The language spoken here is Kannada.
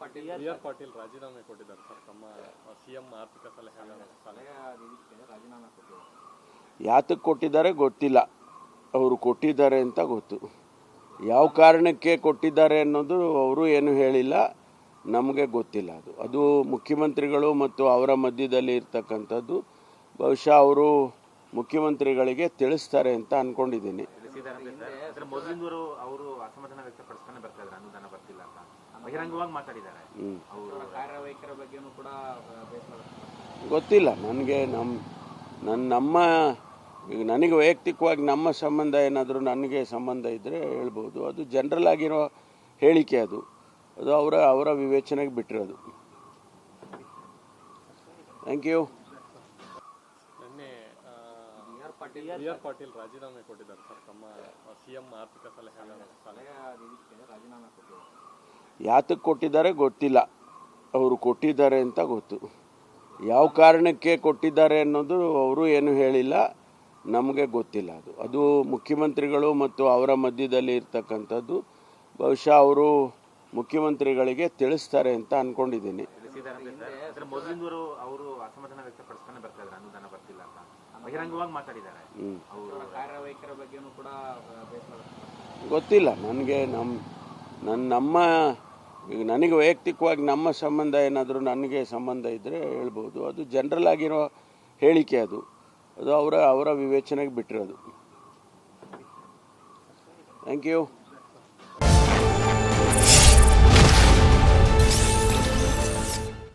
ಪಾಟೀಲ್ ಬಿ ಆರ್ ಪಾಟೀಲ್ ರಾಜೀನಾಮೆ ಕೊಟ್ಟಿದ್ದಾರೆ ಸರ್. ತಮ್ಮ ಸಿಎಂ ಆರ್ಥಿಕ ಸಲಹೆಗಾರ ಸಲಹೆ ರಾಜೀನಾಮೆ ಕೊಟ್ಟಿದ್ದಾರೆ ಯಾತಕ್ಕೆ ಕೊಟ್ಟಿದ್ದಾರೆ ಗೊತ್ತಿಲ್ಲ. ಅವರು ಕೊಟ್ಟಿದ್ದಾರೆ ಅಂತ ಗೊತ್ತು. ಯಾವ ಕಾರಣಕ್ಕೆ ಕೊಟ್ಟಿದ್ದಾರೆ ಅನ್ನೋದು ಅವರು ಏನು ಹೇಳಿಲ್ಲ ನಮಗೆ ಗೊತ್ತಿಲ್ಲ ಅದು. ಅದು ಮುಖ್ಯಮಂತ್ರಿಗಳು ಮತ್ತು ಅವರ ಮಧ್ಯದಲ್ಲಿ ಇರ್ತಕ್ಕಂಥದ್ದು. ಬಹುಶಃ ಅವರು ಮುಖ್ಯಮಂತ್ರಿಗಳಿಗೆ ತಿಳಿಸ್ತಾರೆ ಅಂತ ಅಂದ್ಕೊಂಡಿದ್ದೀನಿ ಬಹಿರಂಗವಾಗಿ ಮಾತಾಡಿದ್ದಾರೆ. ಹ್ಞೂ ಅವರ ಕಾರ್ಯವೈಖರಿ ಬಗ್ಗೆನೂ ಕೂಡ. ಗೊತ್ತಿಲ್ಲ ನನಗೆ ನಮ್ಮ ನನ್ನ ನಮ್ಮ ಈಗ ನನಗೆ ವೈಯಕ್ತಿಕವಾಗಿ ನಮ್ಮ ಸಂಬಂಧ ಏನಾದರೂ ನನಗೆ ಸಂಬಂಧ ಇದ್ದರೆ ಹೇಳ್ಬೋದು. ಅದು ಜನರಲ್ ಆಗಿರೋ ಹೇಳಿಕೆ ಅದು. ಅದು ಅವರ ಅವರ ವಿವೇಚನೆಗೆ ಬಿಟ್ಟಿರೋದು. ಥ್ಯಾಂಕ್ ಯು ಪಾಟೀಲ್ ರಾಜೀನಾಮೆ ಕೊಟ್ಟಿದ್ದಾರೆ ಸರ್. ತಮ್ಮ ಸಿಎಂ ಆರ್ಥಿಕ ಸಲಹೆ ಇದಕ್ಕೆ ರಾಜೀನಾಮೆ ಕೊಟ್ಟಿದ್ದಾರೆ. ಯಾತಕ್ಕೆ ಕೊಟ್ಟಿದ್ದಾರೆ ಗೊತ್ತಿಲ್ಲ. ಅವರು ಕೊಟ್ಟಿದ್ದಾರೆ ಅಂತ ಗೊತ್ತು. ಯಾವ ಕಾರಣಕ್ಕೆ ಕೊಟ್ಟಿದ್ದಾರೆ ಅನ್ನೋದು ಅವರು ಏನು ಹೇಳಿಲ್ಲ ನಮಗೆ ಗೊತ್ತಿಲ್ಲ ಅದು. ಅದು ಮುಖ್ಯಮಂತ್ರಿಗಳು ಮತ್ತು ಅವರ ಮಧ್ಯದಲ್ಲಿ ಇರ್ತಕ್ಕಂಥದ್ದು. ಬಹುಶಃ ಅವರು ಮುಖ್ಯಮಂತ್ರಿಗಳಿಗೆ ತಿಳಿಸ್ತಾರೆ ಅಂತ ಅಂದ್ಕೊಂಡಿದ್ದೀನಿ. ಗೊತ್ತಿಲ್ಲ. ನನಗೆ ನಮ್ಮ ನನ್ನ ನಮ್ಮ ಈಗ ನನಗೆ ವೈಯಕ್ತಿಕವಾಗಿ ನಮ್ಮ ಸಂಬಂಧ ಏನಾದರೂ ನನಗೆ ಸಂಬಂಧ ಇದ್ದರೆ ಹೇಳ್ಬೋದು. ಅದು ಜನರಲ್ ಆಗಿರೋ ಹೇಳಿಕೆ ಅದು. ಅದು ಅವರ ಅವರ ವಿವೇಚನೆಗೆ ಬಿಟ್ಟಿರೋದು. Thank you